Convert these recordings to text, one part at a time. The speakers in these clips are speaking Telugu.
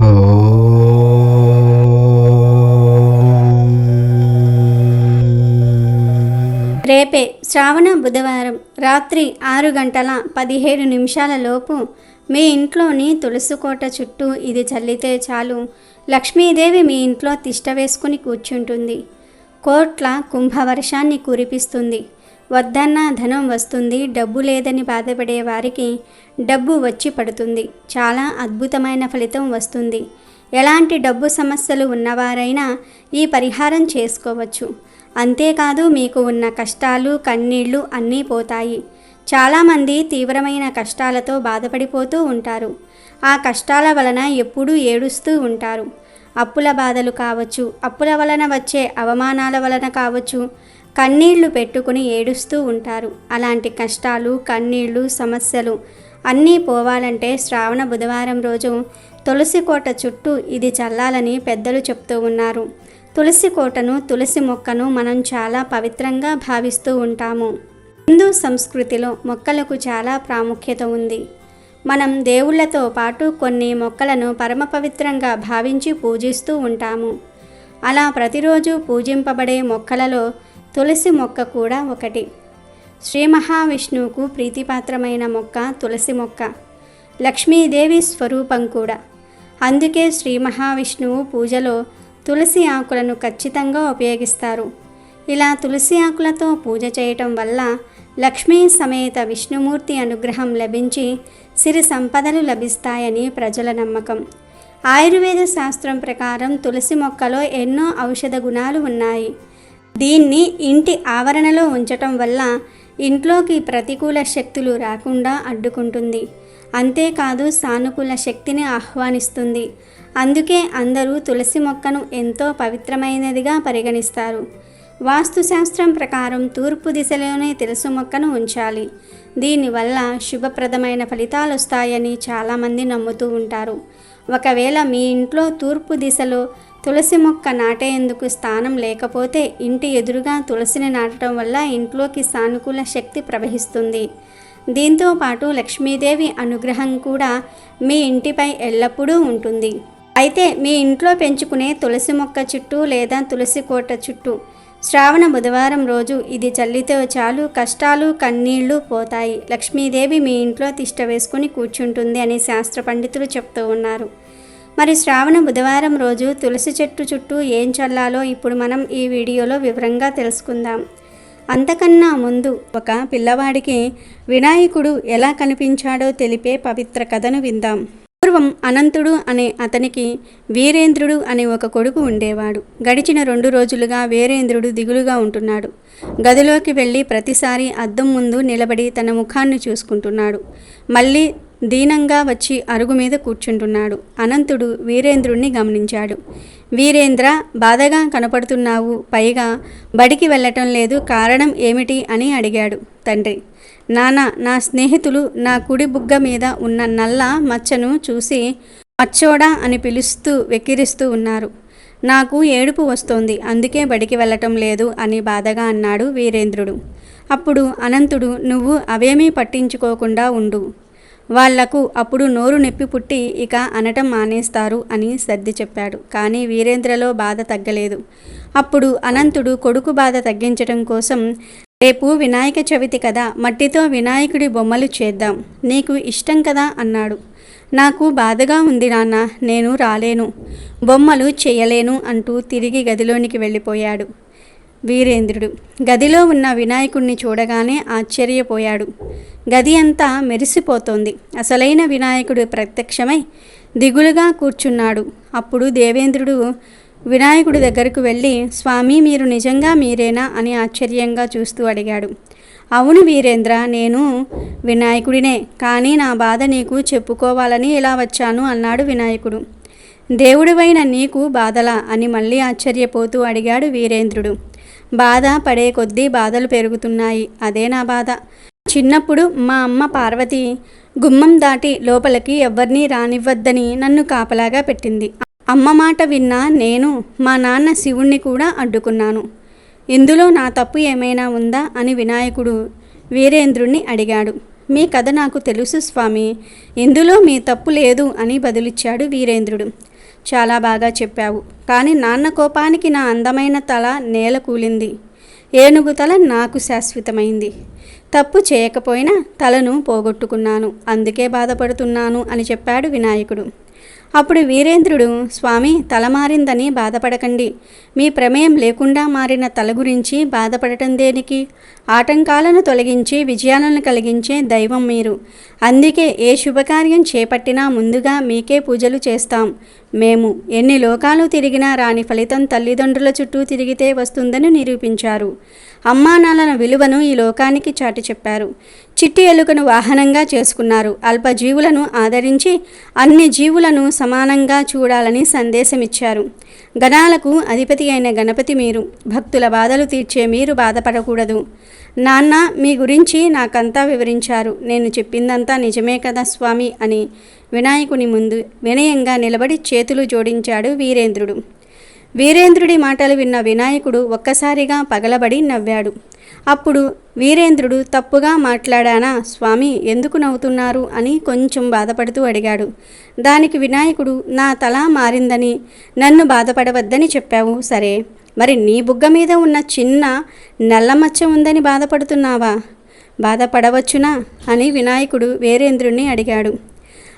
రేపే శ్రావణ బుధవారం రాత్రి ఆరు గంటల పదిహేడు నిమిషాల లోపు మీ ఇంట్లోని తులసుకోట చుట్టూ ఇది చల్లితే చాలు. లక్ష్మీదేవి మీ ఇంట్లో తిష్ట వేసుకుని కూర్చుంటుంది. కోట్ల కుంభవర్షాన్ని కురిపిస్తుంది. వద్దన్న ధనం వస్తుంది డబ్బు లేదని బాధపడే వారికి డబ్బు వచ్చి పడుతుంది. చాలా అద్భుతమైన ఫలితం వస్తుంది. ఎలాంటి డబ్బు సమస్యలు ఉన్నవారైనా ఈ పరిహారం చేసుకోవచ్చు. అంతేకాదు మీకు ఉన్న కష్టాలు కన్నీళ్ళు అన్నీ పోతాయి. చాలామంది తీవ్రమైన కష్టాలతో బాధపడిపోతూ ఉంటారు. ఆ కష్టాల వలన ఎప్పుడూ ఏడుస్తూ ఉంటారు. అప్పుల బాధలు కావచ్చు అప్పుల వలన వచ్చే అవమానాల వలన కావచ్చు కన్నీళ్ళు పెట్టుకుని ఏడుస్తూ ఉంటారు. అలాంటి కష్టాలు కన్నీళ్ళు సమస్యలు అన్నీ పోవాలంటే శ్రావణ బుధవారం రోజు తులసి కోట చుట్టూ ఇది చల్లాలని పెద్దలు చెప్తూ ఉన్నారు. తులసి కోటను తులసి మొక్కను మనం చాలా పవిత్రంగా భావిస్తూ ఉంటాము. హిందూ సంస్కృతిలో మొక్కలకు చాలా ప్రాముఖ్యత ఉంది. మనం దేవుళ్ళతో పాటు కొన్ని మొక్కలను పరమ పవిత్రంగా భావించి పూజిస్తూ ఉంటాము. అలా ప్రతిరోజు పూజింపబడే మొక్కలలో తులసి మొక్క కూడా ఒకటి. శ్రీ మహావిష్ణువుకు ప్రీతిపాత్రమైన మొక్క తులసి మొక్క. లక్ష్మీదేవి స్వరూపం కూడా. అందుకే శ్రీ మహావిష్ణువు పూజలో తులసి ఆకులను ఖచ్చితంగా ఉపయోగిస్తారు. ఇలా తులసి ఆకులతో పూజ చేయటం వల్ల లక్ష్మీ సమేత విష్ణుమూర్తి అనుగ్రహం లభించి సిరి సంపదలు లభిస్తాయని ప్రజల నమ్మకం. ఆయుర్వేద శాస్త్రం ప్రకారం తులసి మొక్కలో ఎన్నో ఔషధ గుణాలు ఉన్నాయి. దీన్ని ఇంటి ఆవరణలో ఉంచటం వల్ల ఇంట్లోకి ప్రతికూల శక్తులు రాకుండా అడ్డుకుంటుంది. అంతేకాదు సానుకూల శక్తిని ఆహ్వానిస్తుంది. అందుకే అందరూ తులసి మొక్కను ఎంతో పవిత్రమైనదిగా పరిగణిస్తారు. వాస్తుశాస్త్రం ప్రకారం తూర్పు దిశలోనే తులసి మొక్కను ఉంచాలి. దీనివల్ల శుభప్రదమైన ఫలితాలు వస్తాయని చాలామంది నమ్ముతూ ఉంటారు. ఒకవేళ మీ ఇంట్లో తూర్పు దిశలో తులసి మొక్క నాటేందుకు స్థానం లేకపోతే ఇంటి ఎదురుగా తులసిని నాటడం వల్ల ఇంట్లోకి సానుకూల శక్తి ప్రవహిస్తుంది. దీంతో పాటు లక్ష్మీదేవి అనుగ్రహం కూడా మీ ఇంటిపై ఎల్లప్పుడూ ఉంటుంది. అయితే మీ ఇంట్లో పెంచుకునే తులసి మొక్క చుట్టూ లేదా తులసి కోట చుట్టూ శ్రావణ బుధవారం రోజు ఇది చల్లితే చాలు కష్టాలు కన్నీళ్ళు పోతాయి. లక్ష్మీదేవి మీ ఇంట్లో తిష్ట వేసుకుని కూర్చుంటుంది అని శాస్త్ర పండితులు చెప్తూ ఉన్నారు. మరి శ్రావణ బుధవారం రోజు తులసి చెట్టు చుట్టూ ఏం చల్లాలో ఇప్పుడు మనం ఈ వీడియోలో వివరంగా తెలుసుకుందాం. అంతకన్నా ముందు ఒక పిల్లవాడికి వినాయకుడు ఎలా కనిపించాడో తెలిపే పవిత్ర కథను విందాం. పూర్వం అనంతుడు అనే అతనికి వీరేంద్రుడు అనే ఒక కొడుకు ఉండేవాడు. గడిచిన రెండు రోజులుగా వీరేంద్రుడు దిగులుగా ఉంటున్నాడు. గదిలోకి వెళ్ళి ప్రతిసారి అద్దం ముందు నిలబడి తన ముఖాన్ని చూసుకుంటున్నాడు. మళ్ళీ దీనంగా వచ్చి అరుగు మీద కూర్చుంటున్నాడు. అనంతుడు వీరేంద్రుణ్ణి గమనించాడు. వీరేంద్ర బాధగా కనపడుతున్నావు. పైగా బడికి వెళ్ళటం లేదు. కారణం ఏమిటి? అని అడిగాడు తండ్రి. నానా నా స్నేహితులు నా కుడి బుగ్గ మీద ఉన్న నల్ల మచ్చను చూసి మచ్చోడా అని పిలుస్తూ వెక్కిరిస్తూ ఉన్నారు. నాకు ఏడుపు వస్తోంది. అందుకే బడికి వెళ్ళటం లేదు అని బాధగా అన్నాడు వీరేంద్రుడు. అప్పుడు అనంతుడు నువ్వు అవేమీ పట్టించుకోకుండా ఉండు. వాళ్ళకు అప్పుడు నోరు నొప్పి పుట్టి ఇక అనటం మానేస్తారు అని సర్ది చెప్పాడు. కానీ వీరేంద్రలో బాధ తగ్గలేదు. అప్పుడు అనంతుడు కొడుకు బాధ తగ్గించడం కోసం రేపు వినాయక చవితి కదా మట్టితో వినాయకుడి బొమ్మలు చేద్దాం. నీకు ఇష్టం కదా అన్నాడు. నాకు బాధగా ఉంది నాన్న నేను రాలేను. బొమ్మలు చేయలేను అంటూ తిరిగి గదిలోనికి వెళ్ళిపోయాడు. వీరేంద్రుడు. గదిలో ఉన్న వినాయకుణ్ణి చూడగానే ఆశ్చర్యపోయాడు. గది అంతా మెరిసిపోతోంది. అసలైన వినాయకుడు ప్రత్యక్షమై దిగులుగా కూర్చున్నాడు. అప్పుడు దేవేంద్రుడు వినాయకుడి దగ్గరకు వెళ్ళి స్వామి మీరు నిజంగా మీరేనా? అని ఆశ్చర్యంగా చూస్తూ అడిగాడు. అవును వీరేంద్ర నేను వినాయకుడినే. కానీ నా బాధ నీకు చెప్పుకోవాలని ఇలా వచ్చాను అన్నాడు వినాయకుడు. దేవుడివైన నీకు బాధలా? అని మళ్ళీ ఆశ్చర్యపోతూ అడిగాడు వీరేంద్రుడు. బాధ పడే కొద్దీ బాధలు పెరుగుతున్నాయి. అదే నా బాధ. చిన్నప్పుడు మా అమ్మ పార్వతి గుమ్మం దాటి లోపలికి ఎవ్వరినీ రానివ్వద్దని నన్ను కాపలాగా పెట్టింది. అమ్మ మాట విన్నా నేను మా నాన్న శివుణ్ణి కూడా అడ్డుకున్నాను. ఇందులో నా తప్పు ఏమైనా ఉందా? అని వినాయకుడు వీరేంద్రుణ్ణి అడిగాడు. మీ కథ నాకు తెలుసు స్వామి. ఇందులో మీ తప్పు లేదు అని బదులిచ్చాడు వీరేంద్రుడు. చాలా బాగా చెప్పావు. కానీ నాన్న కోపానికి నా అందమైన తల నేల కూలింది. ఏనుగు తల నాకు శాశ్వతమైంది. తప్పు చేయకపోయినా తలను పోగొట్టుకున్నాను. అందుకే బాధపడుతున్నాను అని చెప్పాడు వినాయకుడు. అప్పుడు వీరేంద్రుడు స్వామి తల మారిందని బాధపడకండి. మీ ప్రమేయం లేకుండా మారిన తల గురించి బాధపడటం దేనికి? ఆటంకాలను తొలగించి విజయాలను కలిగించే దైవం మీరు. అందుకే ఏ శుభకార్యం చేపట్టినా ముందుగా మీకే పూజలు చేస్తాం. మేము ఎన్ని లోకాలు తిరిగినా రాని ఫలితం తల్లిదండ్రుల చుట్టూ తిరిగితే వస్తుందని నిరూపించారు. అమ్మానాలన విలువను ఈ లోకానికి చాటి చెప్పారు చిట్టి ఎలుకను వాహనంగా చేసుకున్నారు. అల్పజీవులను ఆదరించి అన్ని జీవులను సమానంగా చూడాలని సందేశమిచ్చారు. గణాలకు అధిపతి అయిన గణపతి మీరు భక్తుల బాధలు తీర్చే మీరు బాధపడకూడదు. నాన్న మీ గురించి నాకంతా వివరించారు. నేను చెప్పిందంతా నిజమే కదా స్వామి అని వినాయకుని ముందు వినయంగా నిలబడి చేతులు జోడించాడు వీరేంద్రుడు. వీరేంద్రుడి మాటలు విన్న వినాయకుడు ఒక్కసారిగా పగలబడి నవ్వాడు. అప్పుడు వీరేంద్రుడు తప్పుగా మాట్లాడానా? స్వామి ఎందుకు నవ్వుతున్నారు? అని కొంచెం బాధపడుతూ అడిగాడు. దానికి వినాయకుడు నా తల మారిందని నన్ను బాధపడవద్దని చెప్పావు. సరే మరి నీ బుగ్గ మీద ఉన్న చిన్న నల్లమచ్చ ఉందని బాధపడుతున్నావా? బాధపడవచ్చునా? అని వినాయకుడు వీరేంద్రుణ్ణి అడిగాడు.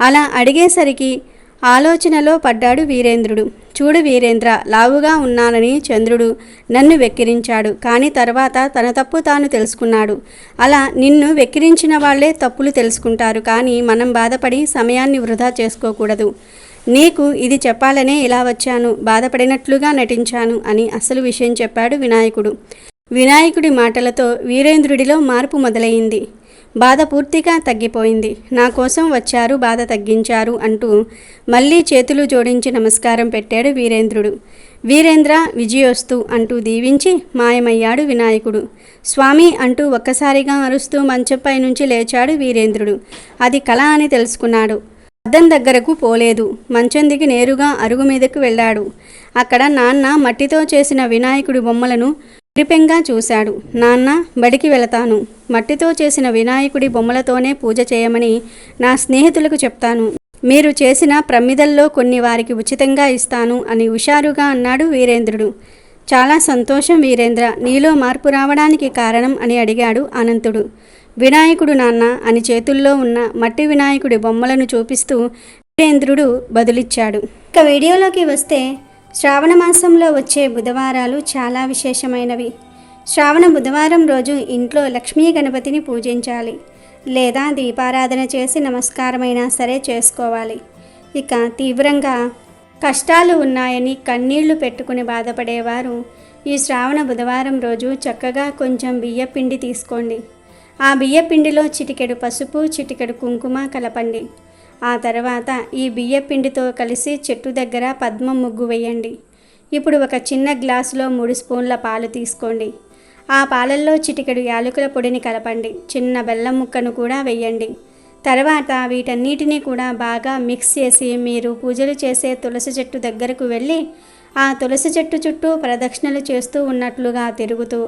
అలా అడిగేసరికి ఆలోచనలో పడ్డాడు వీరేంద్రుడు. చూడు వీరేంద్ర లావుగా ఉన్నానని చంద్రుడు నన్ను వెక్కిరించాడు. కానీ తర్వాత తన తప్పు తాను తెలుసుకున్నాడు. అలా నిన్ను వెక్కిరించిన వాళ్ళే తప్పులు తెలుసుకుంటారు. కానీ మనం బాధపడి సమయాన్ని వృధా చేసుకోకూడదు. నీకు ఇది చెప్పాలనే ఇలా వచ్చాను. బాధపడినట్లుగా నటించాను అని అసలు విషయం చెప్పాడు వినాయకుడు. వినాయకుడి మాటలతో వీరేంద్రుడిలో మార్పు మొదలైంది. బాధ పూర్తిగా తగ్గిపోయింది. నా కోసం వచ్చారు బాధ తగ్గించారు అంటూ మళ్ళీ చేతులు జోడించి నమస్కారం పెట్టాడు వీరేంద్రుడు. వీరేంద్ర విజయోస్తు అంటూ దీవించి మాయమయ్యాడు వినాయకుడు. స్వామి అంటూ ఒక్కసారిగా అరుస్తూ మంచంపై నుంచి లేచాడు వీరేంద్రుడు. అది కళ అని తెలుసుకున్నాడు. అద్దం దగ్గరకు పోలేదు. మంచం దిగి నేరుగా అరుగు మీదకు వెళ్ళాడు. అక్కడ నాన్న మట్టితో చేసిన వినాయకుడి బొమ్మలను విరిపెంగా చూశాడు. నాన్న బడికి వెళతాను. మట్టితో చేసిన వినాయకుడి బొమ్మలతోనే పూజ చేయమని నా స్నేహితులకు చెప్తాను. మీరు చేసిన ప్రమిదల్లో కొన్ని వారికి ఉచితంగా ఇస్తాను అని హుషారుగా అన్నాడు వీరేంద్రుడు. చాలా సంతోషం వీరేంద్ర. నీలో మార్పు రావడానికి కారణం అని అడిగాడు అనంతుడు. వినాయకుడు నాన్న అని చేతుల్లో ఉన్న మట్టి వినాయకుడి బొమ్మలను చూపిస్తూ వీరేంద్రుడు బదులిచ్చాడు. ఇక వీడియోలోకి వస్తే శ్రావణ మాసంలో వచ్చే బుధవారాలు చాలా విశేషమైనవి. శ్రావణ బుధవారం రోజు ఇంట్లో లక్ష్మీ గణపతిని పూజించాలి. లేదా దీపారాధన చేసి నమస్కారమైనా సరే చేసుకోవాలి. ఇక తీవ్రంగా కష్టాలు ఉన్నాయని కన్నీళ్ళు పెట్టుకుని బాధపడేవారు ఈ శ్రావణ బుధవారం రోజు చక్కగా కొంచెం బియ్యపిండి తీసుకోండి. ఆ బియ్యపిండిలో చిటికెడు పసుపు చిటికెడు కుంకుమ కలపండి. ఆ తర్వాత ఈ బియ్యపిండితో కలిసి చెట్టు దగ్గర పద్మ ముగ్గు వేయండి. ఇప్పుడు ఒక చిన్న గ్లాసులో మూడు స్పూన్ల పాలు తీసుకోండి. ఆ పాలల్లో చిటికెడు యాలకుల పొడిని కలపండి. చిన్న బెల్లం ముక్కను కూడా వేయండి. తర్వాత వీటన్నిటినీ కూడా బాగా మిక్స్ చేసి మీరు పూజలు చేసే తులసి చెట్టు దగ్గరకు వెళ్ళి ఆ తులసి చెట్టు చుట్టూ ప్రదక్షిణలు చేస్తూ ఉన్నట్లుగా తిరుగుతూ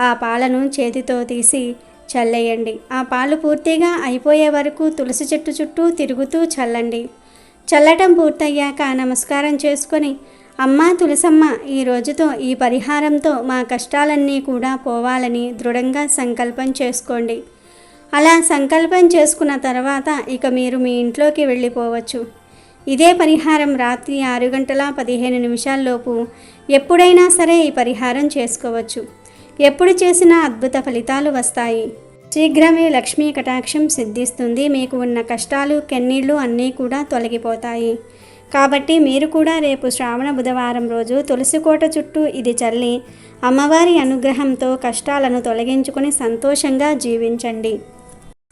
ఆ పాలను చేతితో తీసి చల్లేయండి. ఆ పాలు పూర్తిగా అయిపోయే వరకు తులసి చెట్టు చుట్టూ తిరుగుతూ చల్లండి. చల్లటం పూర్తయ్యాక నమస్కారం చేసుకొని అమ్మ తులసమ్మ ఈ రోజుతో ఈ పరిహారంతో మా కష్టాలన్నీ కూడా పోవాలని దృఢంగా సంకల్పం చేసుకోండి. అలా సంకల్పం చేసుకున్న తర్వాత ఇక మీరు మీ ఇంట్లోకి వెళ్ళిపోవచ్చు. ఇదే పరిహారం రాత్రి ఆరు గంటల పదిహేను నిమిషాల్లోపు ఎప్పుడైనా సరే ఈ పరిహారం చేసుకోవచ్చు. ఎప్పుడు చేసినా అద్భుత ఫలితాలు వస్తాయి. శీఘ్రమే లక్ష్మీ కటాక్షం సిద్ధిస్తుంది. మీకు ఉన్న కష్టాలు కెన్నీళ్ళు అన్నీ కూడా తొలగిపోతాయి. కాబట్టి మీరు కూడా రేపు శ్రావణ బుధవారం రోజు తులసి కోట చుట్టూ ఇది చల్లి అమ్మవారి అనుగ్రహంతో కష్టాలను తొలగించుకొని సంతోషంగా జీవించండి.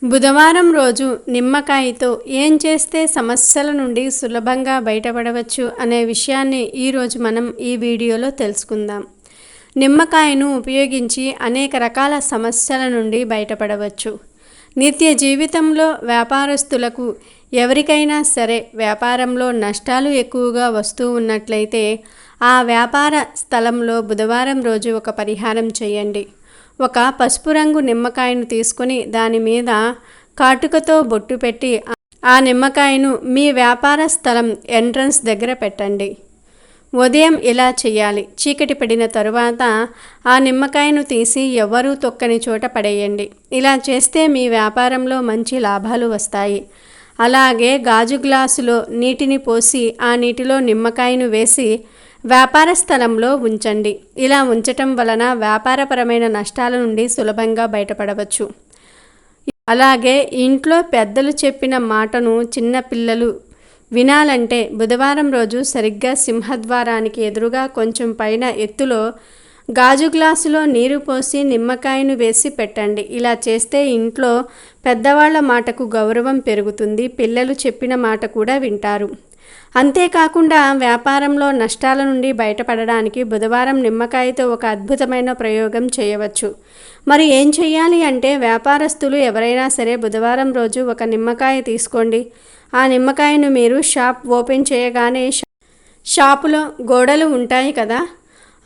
బుధవారం రోజు నిమ్మకాయతో ఏం చేస్తే సమస్యల నుండి సులభంగా బయటపడవచ్చు అనే విషయాన్ని ఈరోజు మనం ఈ వీడియోలో తెలుసుకుందాం. నిమ్మకాయను ఉపయోగించి అనేక రకాల సమస్యల నుండి బయటపడవచ్చు. నిత్య జీవితంలో వ్యాపారస్తులకు ఎవరికైనా సరే వ్యాపారంలో నష్టాలు ఎక్కువగా వస్తూ ఉన్నట్లయితే ఆ వ్యాపార స్థలంలో బుధవారం రోజు ఒక పరిహారం చేయండి. ఒక పసుపు రంగు నిమ్మకాయను తీసుకొని దాని మీద కాటుకతో బొట్టు పెట్టి ఆ నిమ్మకాయను మీ వ్యాపార స్థలం ఎంట్రన్స్ దగ్గర పెట్టండి. ఉదయం ఇలా చేయాలి చీకటి పడిన తరువాత ఆ నిమ్మకాయను తీసి ఎవ్వరూ తొక్కని చోట పడేయండి. ఇలా చేస్తే మీ వ్యాపారంలో మంచి లాభాలు వస్తాయి. అలాగే గాజు గ్లాసులో నీటిని పోసి ఆ నీటిలో నిమ్మకాయను వేసి వ్యాపార స్థలంలో ఉంచండి. ఇలా ఉంచటం వలన వ్యాపారపరమైన నష్టాల నుండి సులభంగా బయటపడవచ్చు. అలాగే ఇంట్లో పెద్దలు చెప్పిన మాటను చిన్నపిల్లలు వినాలంటే బుధవారం రోజు సరిగ్గా సింహద్వారానికి ఎదురుగా కొంచెం పైన ఎత్తులో గాజు గ్లాసులో నీరు పోసి నిమ్మకాయను వేసి పెట్టండి. ఇలా చేస్తే ఇంట్లో పెద్దవాళ్ళ మాటకు గౌరవం పెరుగుతుంది. పిల్లలు చెప్పిన మాట కూడా వింటారు. అంతేకాకుండా వ్యాపారంలో నష్టాల నుండి బయటపడడానికి బుధవారం నిమ్మకాయతో ఒక అద్భుతమైన ప్రయోగం చేయవచ్చు. మరి ఏం చేయాలి అంటే వ్యాపారస్తులు ఎవరైనా సరే బుధవారం రోజు ఒక నిమ్మకాయ తీసుకోండి. ఆ నిమ్మకాయను మీరు షాప్ ఓపెన్ చేయగానే షాపులో గోడలు ఉంటాయి కదా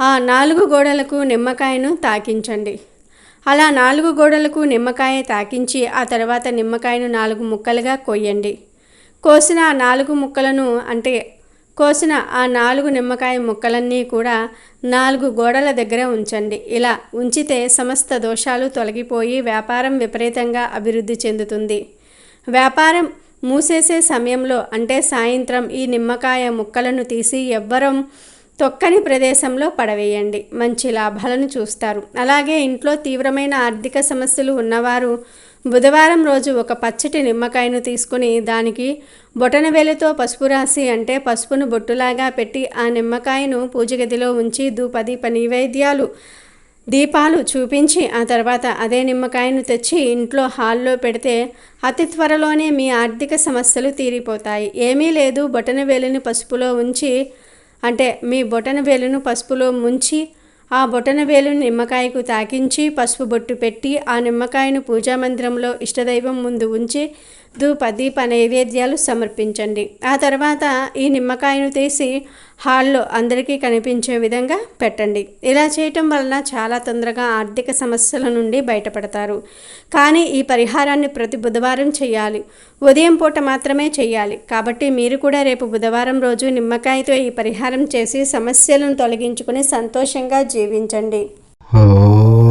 ఆ నాలుగు గోడలకు నిమ్మకాయను తాకించండి. అలా నాలుగు గోడలకు నిమ్మకాయ తాకించి ఆ తర్వాత నిమ్మకాయను నాలుగు ముక్కలుగా కొయ్యండి. కోసిన ఆ నాలుగు ముక్కలను అంటే కోసిన ఆ నాలుగు నిమ్మకాయ ముక్కలన్నీ కూడా నాలుగు గోడల దగ్గర ఉంచండి. ఇలా ఉంచితే సమస్త దోషాలు తొలగిపోయి వ్యాపారం విపరీతంగా అభివృద్ధి చెందుతుంది. వ్యాపారం మూసేసే సమయంలో అంటే సాయంత్రం ఈ నిమ్మకాయ ముక్కలను తీసి ఎవ్వరం తొక్కని ప్రదేశంలో పడవేయండి. మంచి లాభాలను చూస్తారు. అలాగే ఇంట్లో తీవ్రమైన ఆర్థిక సమస్యలు ఉన్నవారు బుధవారం రోజు ఒక పచ్చటి నిమ్మకాయను తీసుకుని దానికి బొటనవేలుతో పసుపు రాసి అంటే పసుపును బొట్టులాగా పెట్టి ఆ నిమ్మకాయను పూజ గదిలో ఉంచి ధూపదీప నైవేద్యాలు దీపాలు చూపించి ఆ తర్వాత అదే నిమ్మకాయను తెచ్చి ఇంట్లో హాల్లో పెడితే అతి త్వరలోనే మీ ఆర్థిక సమస్యలు తీరిపోతాయి. ఏమీ లేదు బొటన వేలుని పసుపులో ఉంచి అంటే మీ బొటన వేలును పసుపులో ముంచి ఆ బొటన వేలుని నిమ్మకాయకు తాకించి పసుపు బొట్టు పెట్టి ఆ నిమ్మకాయను పూజా మందిరంలో ఇష్టదైవం ముందు ఉంచి ధూప దీప నైవేద్యాలు సమర్పించండి. ఆ తర్వాత ఈ నిమ్మకాయను తీసి హాల్లో అందరికీ కనిపించే విధంగా పెట్టండి. ఇలా చేయటం వలన చాలా తొందరగా ఆర్థిక సమస్యల నుండి బయటపడతారు. కానీ ఈ పరిహారాన్ని ప్రతి బుధవారం చేయాలి. ఉదయం పూట మాత్రమే చేయాలి. కాబట్టి మీరు కూడా రేపు బుధవారం రోజు నిమ్మకాయతో ఈ పరిహారం చేసి సమస్యలను తొలగించుకుని సంతోషంగా జీవించండి. ఓ